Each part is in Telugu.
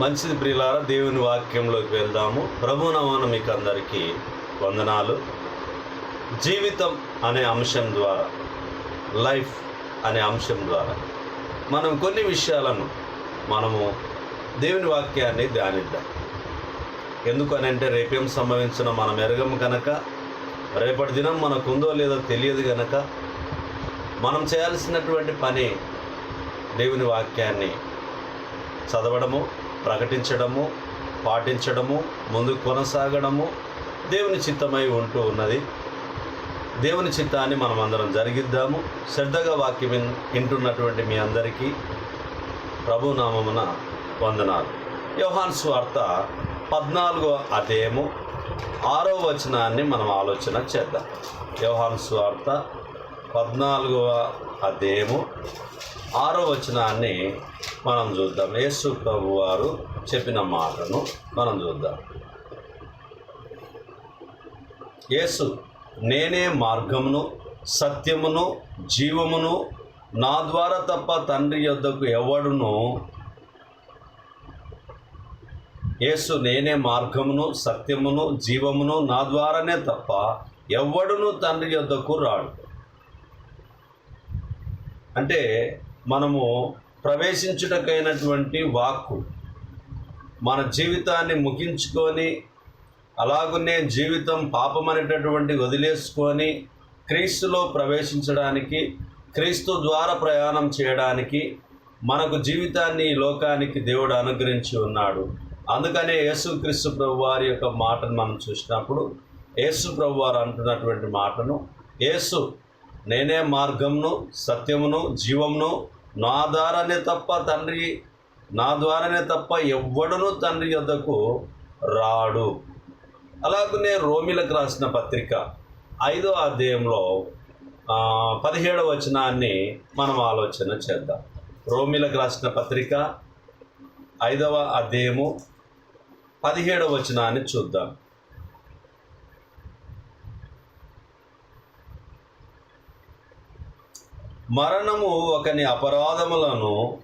మంచిది ప్రియులారా దేవుని వాక్యంలోకి వెళ్దాము. ప్రభునవన మీకు అందరికీ వందనాలు. జీవితం అనే అంశం ద్వారా లైఫ్ అనే అంశం ద్వారా మనం కొన్ని విషయాలను మనము దేవుని వాక్యాన్ని ధ్యానిద్దాం. ఎందుకనంటే రేపేం సంభవించిన మనం ఎరగము కనుక రేపటి దినం మనకుందో లేదో తెలియదు కనుక మనం చేయాల్సినటువంటి పని దేవుని వాక్యాన్ని చదవడము ప్రకటించడము పాటించడము ముందుకు కొనసాగడము దేవుని చిత్తమై ఉంటూ ఉన్నది. దేవుని చిత్తాన్ని మనం అందరం జరిగిద్దాము. శ్రద్ధగా వాక్యం వింటున్నటువంటి మీ అందరికీ ప్రభునామమున వందనాలు. యోహాన్ స్వార్త పద్నాలుగో అధ్యాయము ఆరో వచనాన్ని మనం ఆలోచన చేద్దాం. యోహాన్ స్వార్త పద్నాలుగవ అధ్యాయము ఆరో వచనాన్ని మనం చూద్దాం. యేసు ప్రభు వారు చెప్పిన మాటను మనం చూద్దాం. యేసు నేనే మార్గమును సత్యమును జీవమును నా ద్వారా తప్ప తండ్రి యొద్దకు ఎవడును యేసు నేనే మార్గమును సత్యమును జీవమును నా ద్వారానే తప్ప ఎవడును తండ్రి యొద్దకు రాడు. అంటే మనము ప్రవేశించుటకైనటువంటి వాక్కు మన జీవితాన్ని ముగించుకొని అలాగనే జీవితం పాపమనేటటువంటి వదిలేసుకొని క్రీస్తులో ప్రవేశించడానికి క్రీస్తు ద్వారా ప్రయాణం చేయడానికి మనకు జీవితాన్ని ఈ లోకానికి దేవుడు అనుగ్రహించి ఉన్నాడు. అందుకనే యేసుక్రీస్తు ప్రభు వారి యొక్క మాటను మనం చూసినప్పుడు యేసు ప్రభు వారు అంటున్నటువంటి మాటను యేసు నేనే మార్గమును సత్యమును జీవమును నా ద్వారానే తప్ప తండ్రి నా ద్వారానే తప్ప ఎవ్వడను తండ్రి యొద్దకు రాడు. అలాగనే రోమిలకు రాసిన పత్రిక ఐదో అధ్యాయంలో పదిహేడవ వచనాన్ని మనం ఆలోచన చేద్దాం. రోమిలకు రాసిన పత్రిక ఐదవ అధ్యాయము పదిహేడవ వచనాన్ని చూద్దాం. మరణము ఒకని అపరాధములను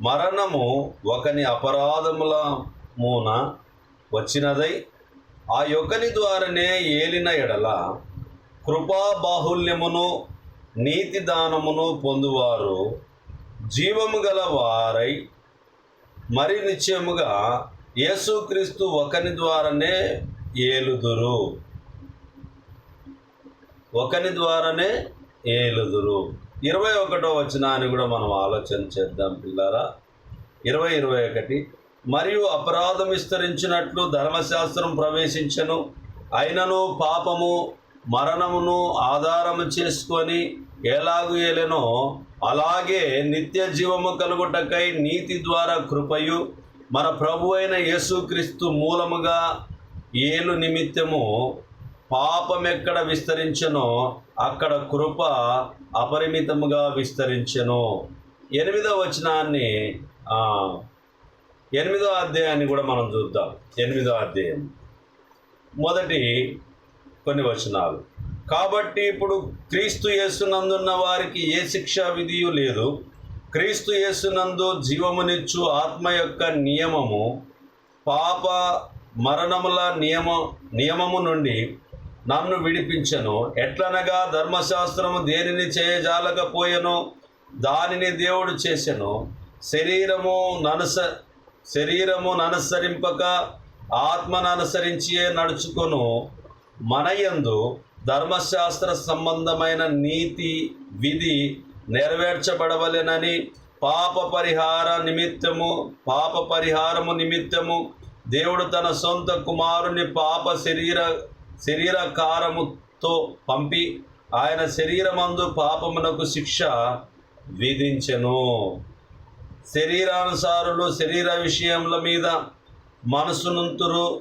మరణము ఒకని అపరాధముల మూన వచ్చినదై ఆ యొక్కని ద్వారానే ఏలిన ఎడల కృపా బాహుల్యమును నీతి దానమును పొందువారు జీవము గల వారై మరి నిశ్చయముగా యేసుక్రీస్తు ఒకని ద్వారానే ఏలుదురు. ఒకని ద్వారానే ఏలుదురు. ఇరవై ఒకటో వచనాన్ని కూడా మనం ఆలోచన చేద్దాం పిల్లారా. ఇరవై ఇరవై ఒకటి. మరియు అపరాధం విస్తరించినట్లు ధర్మశాస్త్రం ప్రవేశించను. అయినను పాపము మరణమును ఆధారము చేసుకొని ఎలాగు ఏలెనో అలాగే నిత్య జీవము కలుగుటకై నీతి ద్వారా కృపయు. మన ప్రభు అయిన యేసుక్రీస్తు మూలముగా ఏలు నిమిత్తము పాపం ఎక్కడ విస్తరించనో అక్కడ కృప అపరిమితముగా విస్తరించెను. ఎనిమిదో వచనాన్ని ఎనిమిదో అధ్యాయాన్ని కూడా మనం చూద్దాం. ఎనిమిదో అధ్యాయం. మొదటి కొన్ని వచనాలు. కాబట్టి ఇప్పుడు క్రీస్తు యేసునందున్న వారికి ఏ శిక్షా విధియు లేదు. క్రీస్తు యేసునందు జీవమునిచ్చు ఆత్మ యొక్క నియమము పాప మరణముల నియమ నియమము నుండి నన్ను విడిపించను. ఎట్లనగా ధర్మశాస్త్రము దేనిని చేయజాలకపోయెను? దానిని దేవుడు చేసెను. శరీరము ననుస శరీరము ననుసరింపక ఆత్మను అనుసరించియే నడుచుకొను. మనయందు ధర్మశాస్త్ర సంబంధమైన నీతి విధి నెరవేర్చబడవలెనని పాప పరిహార నిమిత్తము పాప పరిహారము నిమిత్తము దేవుడు తన సొంత కుమారుని పాప శరీర శరీరకారముతో పంపి ఆయన శరీరమందు పాపమునకు శిక్ష విధించెను. శరీరానుసారులు శరీర విషయముల మీద మనసునుంతురు.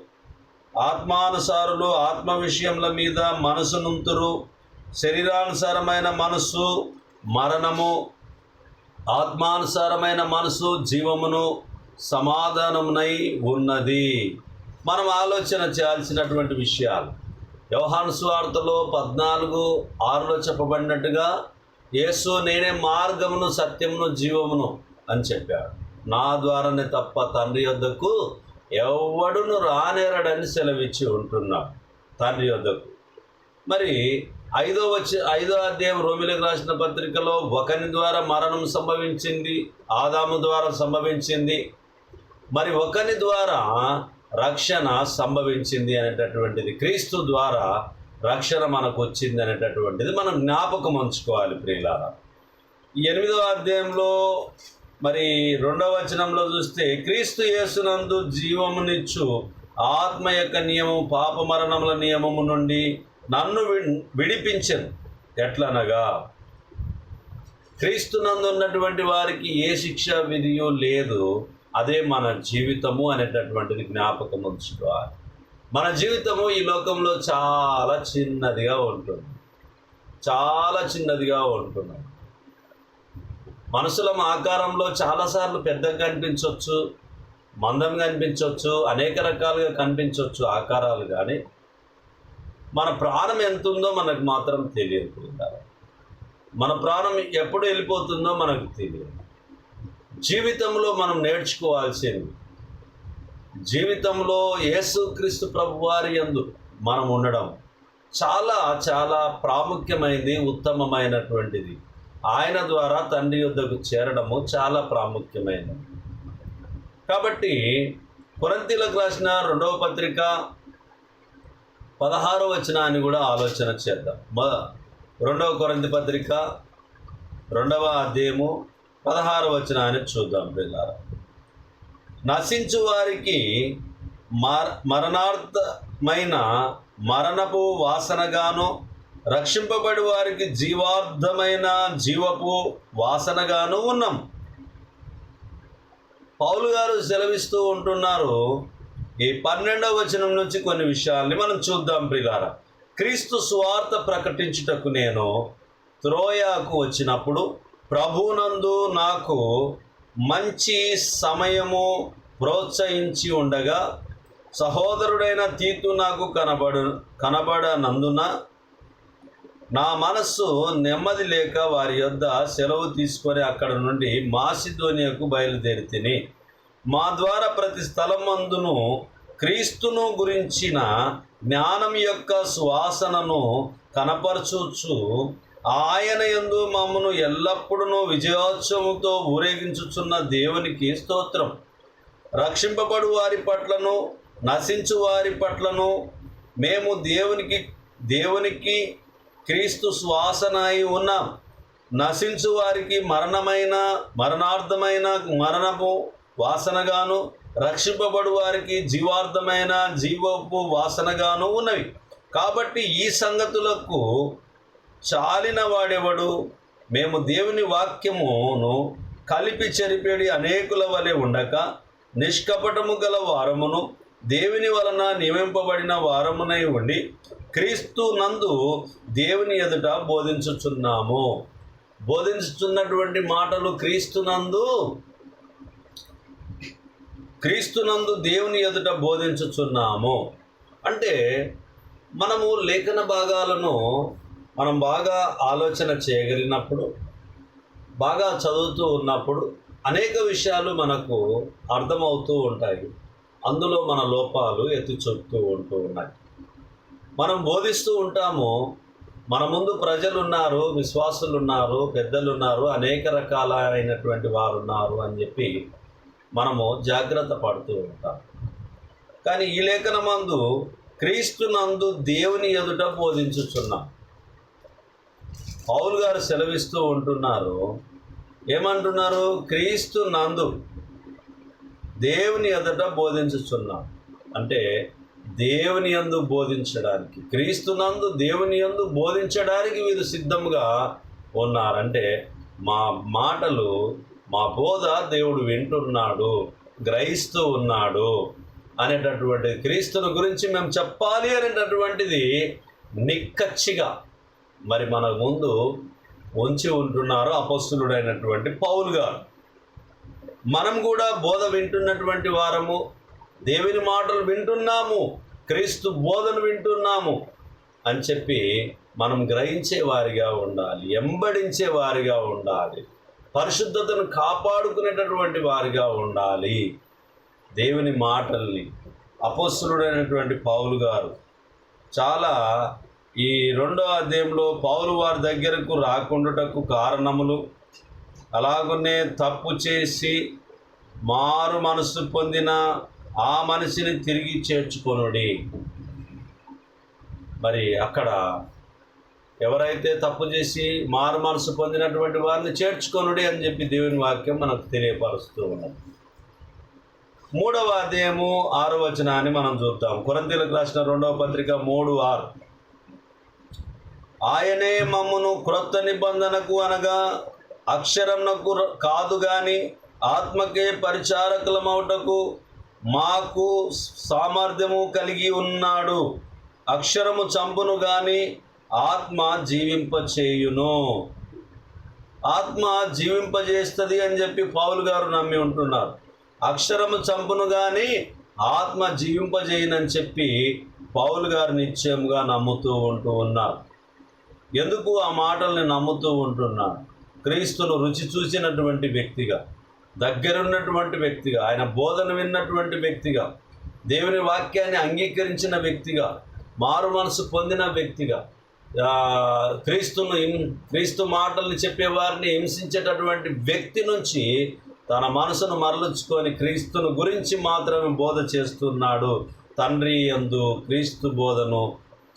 ఆత్మానుసారులు ఆత్మ విషయముల మీద మనసునుంతురు. శరీరానుసారమైన మనస్సు మరణము. ఆత్మానుసారమైన మనసు జీవమును సమాధానమునై ఉన్నది. మనం ఆలోచన చేయాల్సినటువంటి విషయాలు యోహాను సువార్తలో పద్నాలుగు ఆరులో చెప్పబడినట్టుగా యేసు నేనే మార్గమును సత్యమును జీవమును అని చెప్పాడు. నా ద్వారానే తప్ప తండ్రి యొద్దకు ఎవడును రానేరడని సెలవిచ్చి ఉంటున్నాడు తండ్రి యొద్దకు. మరి ఐదో వచ్చి ఐదో అధ్యాయం రోమిలకు రాసిన పత్రికలో ఒకని ద్వారా మరణం సంభవించింది ఆదాము ద్వారా సంభవించింది. మరి ఒకని ద్వారా రక్షణ సంభవించింది అనేటటువంటిది. క్రీస్తు ద్వారా రక్షణ మనకు వచ్చింది అనేటటువంటిది మనం జ్ఞాపకం ఉంచుకోవాలి ప్రియులారా. ఈ ఎనిమిదవ అధ్యాయంలో మరి రెండవ వచనంలో చూస్తే క్రీస్తు యేసునందు జీవమునిచ్చు ఆత్మ యొక్క నియమం పాప మరణముల నియమము నుండి నన్ను వి- విడిపించను. ఎట్లనగా? క్రీస్తునందు ఉన్నటువంటి వారికి ఏ శిక్ష విధియో లేదు. అదే మన జీవితము అనేటటువంటిది జ్ఞాపకం ఉంచుకోవాలి. మన జీవితము ఈ లోకంలో చాలా చిన్నదిగా ఉంటుంది. చాలా చిన్నదిగా ఉంటుంది. మనసుల ఆకారంలో చాలాసార్లు పెద్దగా కనిపించవచ్చు మందంగా కనిపించవచ్చు అనేక రకాలుగా కనిపించవచ్చు ఆకారాలు కానీ మన ప్రాణం ఎంత ఉందో మనకు మాత్రం తెలియదు మన ప్రాణం ఎప్పుడు వెళ్ళిపోతుందో మనకు తెలియదు. జీవితంలో మనం నేర్చుకోవాల్సింది జీవితంలో యేసుక్రీస్తు ప్రభు వారి యందు మనం ఉండడం చాలా చాలా ప్రాముఖ్యమైనది ఉత్తమమైనటువంటిది. ఆయన ద్వారా తండ్రి యొద్దకు చేరడము చాలా ప్రాముఖ్యమైనది. కాబట్టి కొరంతీలకు రాసిన రెండవ పత్రిక పదహారో వచనాన్ని కూడా ఆలోచన చేద్దాం. రెండవ కొరంతి పత్రిక రెండవ అధ్యాయము పదహారు వచనాన్ని చూద్దాం పిల్లల నశించు వారికి మర మరణార్థమైన మరణపు వాసనగాను రక్షింపబడి వారికి జీవార్థమైన జీవపు వాసనగాను ఉన్నాం. పౌలు గారు సెలవిస్తూ ఉంటున్నారు ఈ పన్నెండవ వచనం నుంచి కొన్ని విషయాల్ని మనం చూద్దాం ప్రిగార క్రీస్తు స్వార్థ ప్రకటించుటకు నేను త్రోయాకు వచ్చినప్పుడు ప్రభునందు నాకు మంచి సమయము ప్రోత్సహించి ఉండగా సహోదరుడైన తీతు నాకు కనబడు కనబడనందున నా మనస్సు నెమ్మది లేక వారి యొద్ద సెలవు తీసుకొని అక్కడ నుండి మాసిధోనియకు బయలుదేరి తిని మా ద్వారా ప్రతి స్థలమందును క్రీస్తును గురించిన జ్ఞానం యొక్క సువాసనను కనపరచుచు ఆయన యందు మమ్మను ఎల్లప్పుడూ విజయోత్సవంతో ఊరేగించుచున్న దేవునికి స్తోత్రం. రక్షింపబడు వారి పట్లను నశించు వారి పట్లను మేము దేవునికి దేవునికి క్రీస్తు శ్వాసన అయి ఉన్నాం. నశించు వారికి మరణమైన మరణార్థమైన మరణపు వాసనగాను రక్షింపబడు వారికి జీవార్థమైన జీవపు వాసనగాను ఉన్నవి. కాబట్టి ఈ సంగతులకు చాలిన వాడెవడు మేము దేవుని వాక్యమును కలిపి చెరిపేడి అనేకుల వలె ఉండక నిష్కపటము గల వారమును దేవుని వలన నియమింపబడిన వారమునై ఉండి క్రీస్తు నందు దేవుని ఎదుట బోధించుచున్నాము. బోధించుచున్నటువంటి మాటలు క్రీస్తునందు క్రీస్తునందు దేవుని ఎదుట బోధించుచున్నాము. అంటే మనము లేఖన భాగాలను మనం బాగా ఆలోచన చేయగలిగినప్పుడు బాగా చదువుతూ ఉన్నప్పుడు అనేక విషయాలు మనకు అర్థమవుతూ ఉంటాయి. అందులో మన లోపాలు ఎత్తి చూపుతూ ఉంటూ ఉన్నాయి. మనం బోధిస్తూ ఉంటాము మన ముందు ప్రజలు ఉన్నారు విశ్వాసులు ఉన్నారు పెద్దలు ఉన్నారు అనేక రకాలైనటువంటి వారు ఉన్నారు అని చెప్పి మనము జాగ్రత్త పడుతూ ఉంటాం. కానీ ఈ లేఖనమందు క్రీస్తునందు దేవుని ఎదుట బోధించుచున్నాం. పౌలు గారు సెలవిస్తూ ఉంటున్నారు. ఏమంటున్నారు? క్రీస్తు నందు దేవుని ఎదుట బోధించుచున్నాం అంటే దేవుని యందు బోధించడానికి క్రీస్తునందు దేవుని యందు బోధించడానికి వీరు సిద్ధంగా ఉన్నారంటే మా మాటలు మా బోధ దేవుడు వింటున్నాడు గ్రహిస్తూ ఉన్నాడు అనేటటువంటి క్రీస్తుని గురించి మేము చెప్పాలి అనేటటువంటిది నిక్కచ్చిగా మరి మన ముందు ఉంచి ఉంటున్నారు అపస్తులుడైనటువంటి పౌలు గారు. మనం కూడా బోధ వింటున్నటువంటి వారము దేవుని మాటలు వింటున్నాము క్రీస్తు బోధను వింటున్నాము అని చెప్పి మనం గ్రహించే వారిగా ఉండాలి ఎంబడించే వారిగా ఉండాలి పరిశుద్ధతను కాపాడుకునేటటువంటి వారిగా ఉండాలి. దేవుని మాటల్ని అపస్సులుడైనటువంటి పౌలు గారు చాలా ఈ రెండో అధ్యాయంలో పౌరు వారి దగ్గరకు రాకుండాటకు కారణములు. అలాగనే తప్పు చేసి మారు మనసు పొందిన ఆ మనిషిని తిరిగి చేర్చుకొనుడి. మరి అక్కడ ఎవరైతే తప్పు చేసి మారు మనసు పొందినటువంటి వారిని చేర్చుకొనుడి అని చెప్పి దేవుని వాక్యం మనకు తెలియపరుస్తూ ఉన్నది. మూడవ అధ్యాయము ఆరో వచనాన్ని మనం చూద్దాం. కొరంతీలకు రాసిన రెండవ పత్రిక మూడు ఆరు. ఆయనే మమ్మను క్రొత్త నిబంధనకు అనగా అక్షరంనకు కాదు గాని ఆత్మకే పరిచారకులమవుటకు మాకు సామర్థ్యము కలిగి ఉన్నాడు. అక్షరము చంపును గాని ఆత్మ జీవింపచేయును. ఆత్మ జీవింపజేస్తుంది అని చెప్పి పావులు గారు నమ్మి ఉంటున్నారు. అక్షరము చంపును గాని ఆత్మ జీవింపజేయనని చెప్పి పౌలు గారు నిశ్చయముగా నమ్ముతూ ఉంటూ ఉన్నారు. ఎందుకు ఆ మాటల్ని నమ్ముతూ ఉంటున్నాడు? క్రీస్తును రుచి చూసినటువంటి వ్యక్తిగా దగ్గరున్నటువంటి వ్యక్తిగా ఆయన బోధన విన్నటువంటి వ్యక్తిగా దేవుని వాక్యాన్ని అంగీకరించిన వ్యక్తిగా మారు మనసు పొందిన వ్యక్తిగా క్రీస్తును క్రీస్తు మాటల్ని చెప్పేవారిని హింసించేటటువంటి వ్యక్తి నుంచి తన మనసును మరలుచుకొని క్రీస్తును గురించి మాత్రమే బోధ చేస్తున్నాడు. తండ్రి యందు క్రీస్తు బోధను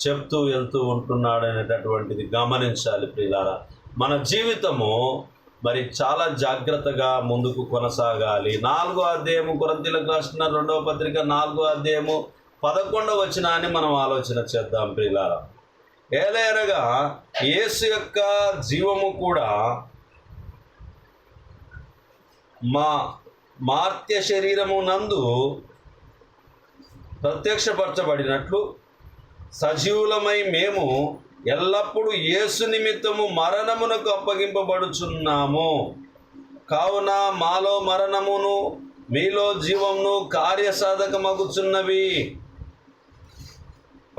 చెప్తూ వెళ్తూ ఉంటున్నాడు అనేటటువంటిది గమనించాలి ప్రియులారా. మన జీవితము మరి చాలా జాగ్రత్తగా ముందుకు కొనసాగాలి. నాలుగో అధ్యాయము కొరంతీలకు రాసిన రెండవ పత్రిక నాలుగో అధ్యాయము పదకొండవ అని మనం ఆలోచన చేద్దాం ప్రియులారా. ఏలైనగా యేసు యొక్క జీవము కూడా మా మార్త్య శరీరము నందు ప్రత్యక్షపరచబడినట్లు సజీవులమై మేము ఎల్లప్పుడూ యేసు నిమిత్తము మరణమునకు అప్పగింపబడుచున్నాము. కావున మాలో మరణమును మీలో జీవమును కార్యసాధకమగుచున్నవి.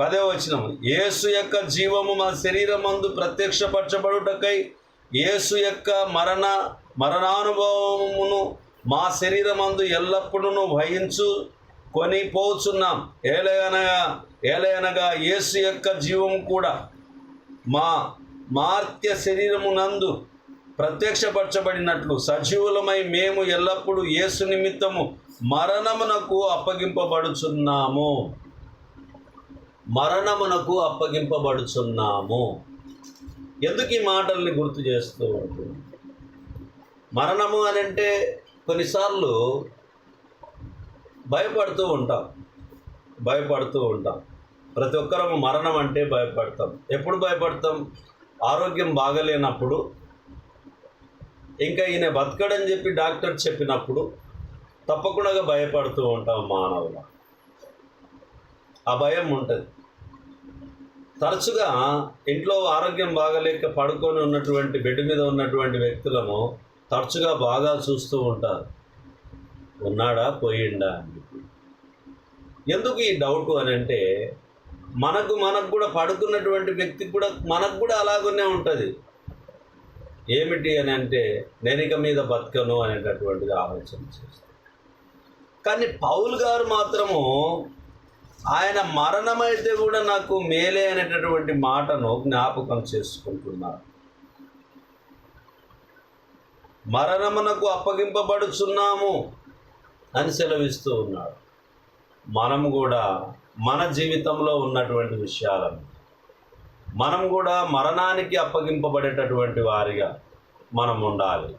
పదే వచనం. యేసు యొక్క జీవము మన శరీరమందు ప్రత్యక్షపరచబడుటకై యేసు యొక్క మరణ మరణానుభవమును మా శరీరమందు ఎల్లప్పుడూ వహించు కొని పోచున్నాం. ఏలయనగా యేసు యొక్క జీవము కూడా మా మార్త్య శరీరమునందు ప్రత్యక్షపరచబడినట్లు సజీవులమై మేము ఎల్లప్పుడూ యేసు నిమిత్తము మరణమునకు అప్పగింపబడుచున్నాము. మరణమునకు అప్పగింపబడుచున్నాము. ఎందుకు ఈ మాటల్ని గుర్తు చేస్తూ ఉంటుంది మరణము అని అంటే కొన్నిసార్లు భయపడుతూ ఉంటాం. భయపడుతూ ఉంటాం. ప్రతి ఒక్కరము మరణం అంటే భయపడతాం. ఎప్పుడు భయపడతాం? ఆరోగ్యం బాగలేనప్పుడు. ఇంకా ఈయన బతకడని చెప్పి డాక్టర్ చెప్పినప్పుడు తప్పకుండా భయపడుతూ ఉంటాం మానవులు. ఆ భయం ఉంటుంది. తరచుగా ఇంట్లో ఆరోగ్యం బాగలేక పడుకొని ఉన్నటువంటి బెడ్ మీద ఉన్నటువంటి వ్యక్తులను తరచుగా బాగా చూస్తూ ఉంటారు. ఉన్నాడా? పోయిండా? అని. ఎందుకు ఈ డౌట్ అని అంటే మనకు మనకు కూడా పడుకున్నటువంటి వ్యక్తికి కూడా మనకు కూడా అలాగనే ఉంటుంది. ఏమిటి అని అంటే నెనిక మీద బతకను అనేటటువంటిది ఆలోచన చేస్తాను కానీ పౌల్ గారు మాత్రము ఆయన మరణమైతే కూడా నాకు మేలే అనేటటువంటి మాటను జ్ఞాపకం చేసుకుంటున్నారు. మరణమునకు అప్పగింపబడుచున్నాము అని సెలవిస్తూ ఉన్నాడు. మనము కూడా మన జీవితంలో ఉన్నటువంటి విషయాలను మనం కూడా మరణానికి అప్పగింపబడేటటువంటి వారిగా మనం ఉండాలి.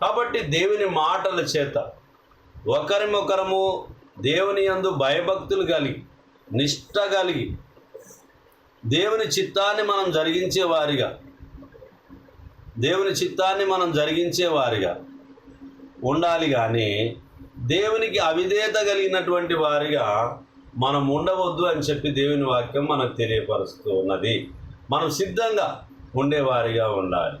కాబట్టి దేవుని మాటల చేత ఒకరిమొకరము దేవుని యందు భయభక్తులు కలిగి నిష్ట కలిగి దేవుని చిత్తాన్ని మనం జరిగించే వారిగా దేవుని చిత్తాన్ని మనం జరిగించే వారిగా ఉండాలి కానీ దేవునికి అవిధేత కలిగినటువంటి వారిగా మనం ఉండవద్దు అని చెప్పి దేవుని వాక్యం మనకు తెలియపరుస్తూ ఉన్నది మనం సిద్ధంగా ఉండేవారిగా ఉండాలి.